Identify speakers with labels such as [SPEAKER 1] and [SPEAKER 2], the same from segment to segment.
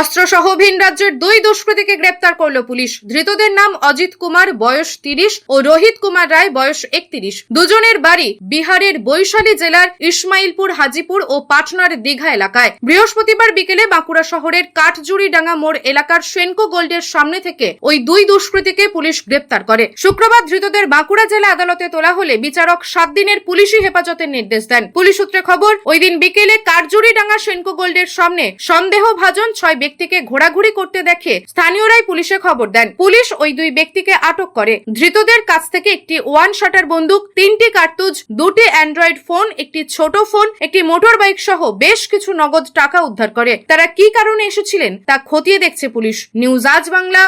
[SPEAKER 1] অস্ত্রসহ ভিন রাজ্যের দুই দুষ্কৃতীকে গ্রেপ্তার করল পুলিশ। ধৃতদের নাম অজিত কুমার, বয়স তিরিশ, ও রোহিত কুমার রায়, বয়স একত্রিশ। দুজনের বাড়ি বিহারের বৈশালী জেলার ইসমাইলপুর, হাজিপুর ও পাটনার দীঘা এলাকায়। বৃহস্পতিবার বিকেলে বাঁকুড়া শহরের কাঠজুড়িডাঙ্গা মোড় এলাকার সেনকো গোল্ডের সামনে থেকে ওই দুই দুষ্কৃতীকে পুলিশ গ্রেপ্তার করে। শুক্রবার ধৃতদের বাঁকুড়া জেলা আদালতে তোলা হলে বিচারক সাত দিনের পুলিশি হেফাজতের নির্দেশ দেন। পুলিশ সূত্রে খবর, ওই দিন বিকেলে কাঠজুড়িডাঙ্গা সেনকো গোল্ডের সামনে সন্দেহভাজন ছয় ব্যক্তিকে ঘোরাঘুরি করতে দেখে স্থানীয়রাই পুলিশে খবর দেন। পুলিশ ওই দুই ব্যক্তিকে আটক করে। ধৃতদের কাছ থেকে একটি ওয়ান শটার বন্দুক, তিনটি কার্তুজ, দুটি অ্যান্ড্রয়েড ফোন, একটি ছোট ফোন, একটি মোটর বাইক সহ বেশ কিছু নগদ টাকা উদ্ধার করে। তারা কি কারণে এসেছিলেন তা খতিয়ে দেখছে পুলিশ। নিউজ আজ বাংলা,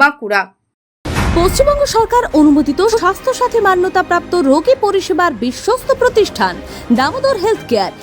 [SPEAKER 1] বাঁকুড়া।
[SPEAKER 2] পশ্চিমবঙ্গ সরকার অনুমোদিত স্বাস্থ্যসাথী মান্যতাপ্রাপ্ত রোগী পরিষেবার বিশ্বস্ত প্রতিষ্ঠান Damodar health care.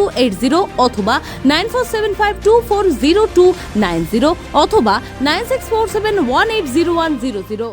[SPEAKER 2] two eight zero অথবা nine four seven five two four zero two nine zero অথবা nine six four seven one eight zero one zero zero